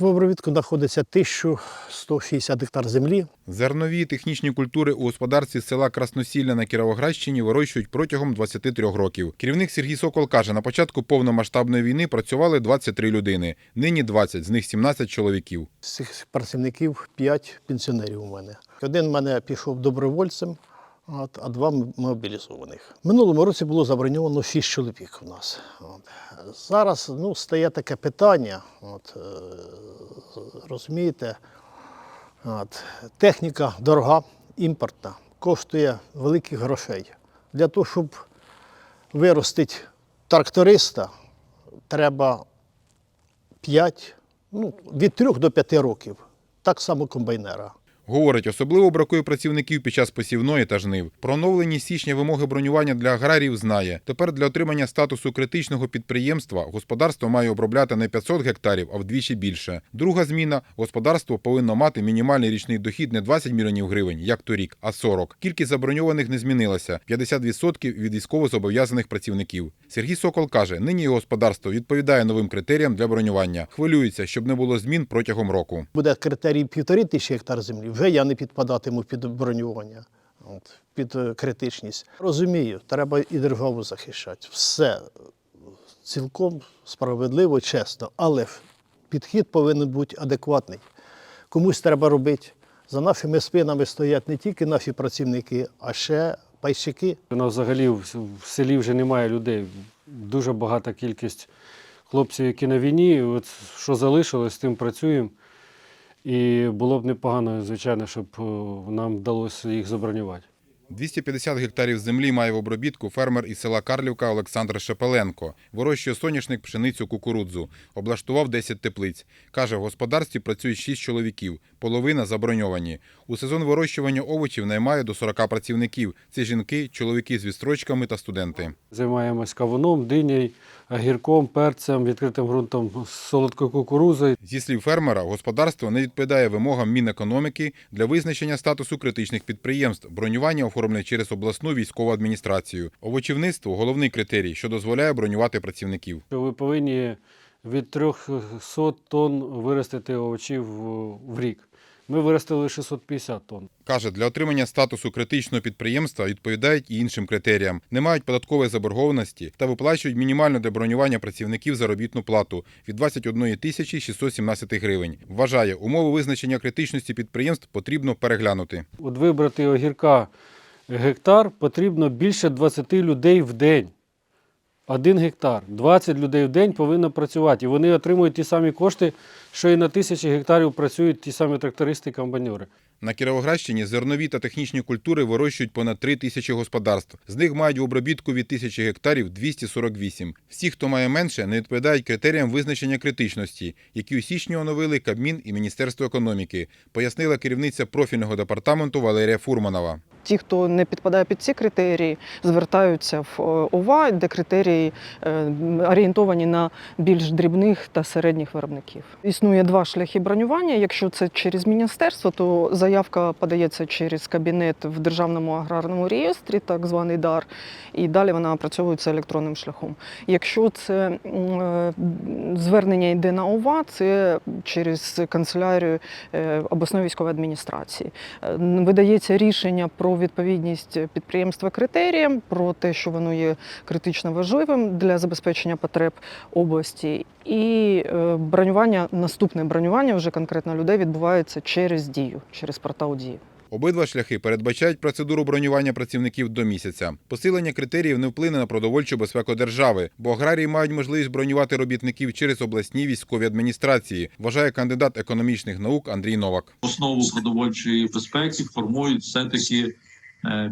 В обробітку знаходиться 1160 гектар землі. Зернові технічні культури у господарстві села Красносілля на Кіровоградщині вирощують протягом 23 років. Керівник Сергій Сокол каже, на початку повномасштабної війни працювали 23 людини. Нині 20, з них 17 чоловіків. З цих працівників 5 пенсіонерів у мене. Один мене пішов добровольцем, от, а два мобілізованих. Минулому році було заброньовано 6 чоловік у нас. От. Зараз ну, стає таке питання, от, е, розумієте, от, техніка дорога, імпортна, коштує великих грошей. Для того, щоб виростити тракториста, треба 5, ну, від 3 до 5 років. Так само комбайнера. Говорить, особливо бракує працівників під час посівної та жнив. Про оновлені січня вимоги бронювання для аграріїв знає. Тепер для отримання статусу критичного підприємства господарство має обробляти не 500 гектарів, а вдвічі більше. Друга зміна господарство повинно мати мінімальний річний дохід не 20 мільйонів гривень, як торік, а 40. Кількість заброньованих не змінилася 50% від військовозобов'язаних працівників. Сергій Сокол каже, нині його господарство відповідає новим критеріям для бронювання. Хвилюється, щоб не було змін протягом року. Буде критерій півтори тисячі гектар землі, вже я не підпадатиму під бронювання, от, під е, критичність. Розумію, треба і державу захищати. Все цілком справедливо, чесно, але підхід повинен бути адекватний. Комусь треба робити. За нашими спинами стоять не тільки наші працівники, а ще пайщики. У нас взагалі в селі вже немає людей. Дуже багата кількість хлопців, які на війні. От що залишилось, з тим працюємо. І було б непогано, звичайно, щоб е, нам вдалося їх забронювати. 250 гектарів землі має в обробітку фермер із села Карлівка Олександр Шепеленко. Вирощує соняшник, пшеницю, кукурудзу. Облаштував 10 теплиць. Каже, в господарстві працюють 6 чоловіків, половина заброньовані. У сезон вирощування овочів наймає до 40 працівників. Це жінки, чоловіки з відстрочками та студенти. Займаємось кавуном, диняй, огірком, перцем, відкритим ґрунтом, солодкою кукурузою. Зі слів фермера, господарство не відповідає вимогам Мінекономіки для визначення статусу критичних підприємств. Бронювання оформлює через обласну військову адміністрацію. Овочівництво головний критерій, що дозволяє бронювати працівників. Ви повинні від 300 тонн виростити овочів в рік. Ми виростили 650 тонн. Каже, для отримання статусу критичного підприємства відповідають і іншим критеріям, не мають податкової заборгованості та виплачують мінімальну для бронювання працівників заробітну плату від 21 тисячі 617 гривень. Вважає, умови визначення критичності підприємств потрібно переглянути. От вибрати огірка гектар потрібно більше 20 людей в день. Один гектар. 20 людей в день повинно працювати. І вони отримують ті самі кошти, що і на тисячі гектарів працюють ті самі трактористи і комбайнери. На Кіровоградщині зернові та технічні культури вирощують понад 3 тисячі господарств. З них мають в обробітку від тисячі гектарів 248. Всі, хто має менше, не відповідають критеріям визначення критичності, які у січні оновили Кабмін і Міністерство економіки, пояснила керівниця профільного департаменту Валерія Фурманова. Ті, хто не підпадає під ці критерії, звертаються в е, ОВА, де критерії е, орієнтовані на більш дрібних та середніх виробників. Існує два шляхи бронювання. Якщо це через міністерство, то заявка подається через кабінет в державному аграрному реєстрі, так званий ДАР, і далі вона опрацьовується електронним шляхом. Якщо це е, звернення йде на ОВА, це через канцелярію обласної військової адміністрації. Видається рішення про відповідність підприємства критеріям, про те, що воно є критично важливим для забезпечення потреб області. І е, бронювання, наступне бронювання вже конкретно людей відбувається через дію, через портал дії. Обидва шляхи передбачають процедуру бронювання працівників до місяця. Посилення критеріїв не вплине на продовольчу безпеку держави, бо аграрії мають можливість бронювати робітників через обласні військові адміністрації, вважає кандидат економічних наук Андрій Новак. основу продовольчої безпеки формують все-таки е,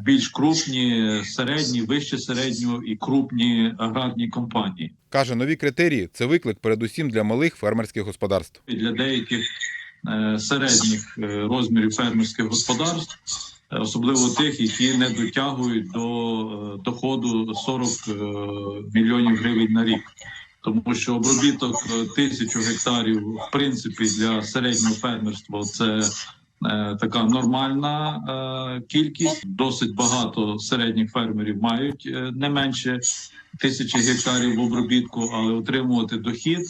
більш крупні, середні, вище середнього і крупні аграрні компанії. Каже, нові критерії це виклик передусім для малих фермерських господарств. І для деяких е, середніх е, розмірів фермерських господарств, е, особливо тих, які не дотягують до е, доходу 40 е, мільйонів гривень на рік. Тому що обробіток е, тисячу гектарів, в принципі, для середнього фермерства це е, така нормальна е, кількість. Досить багато середніх фермерів мають е, не менше тисячі гектарів в обробітку, але отримувати дохід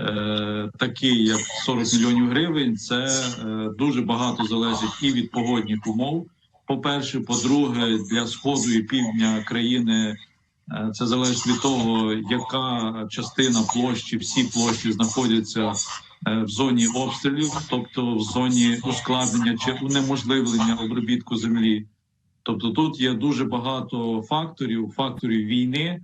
е, такий, як 40 мільйонів гривень, це е, дуже багато залежить і від погодних умов. По-перше, по-друге, для сходу і півдня країни е, це залежить від того, яка частина площі, всі площі знаходяться е, в зоні обстрілів, тобто в зоні ускладнення чи унеможливлення обробітку землі. Тобто тут є дуже багато факторів, факторів війни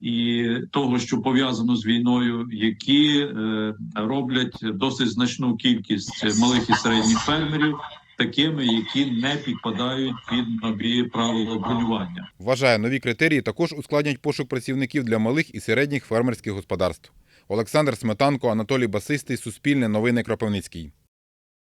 і того, що пов'язано з війною, які е, роблять досить значну кількість малих і середніх фермерів такими, які не підпадають під нові правила бронювання. Вважає, нові критерії також ускладнять пошук працівників для малих і середніх фермерських господарств. Олександр Сметанко, Анатолій Басистий, Суспільне новини Кропивницький.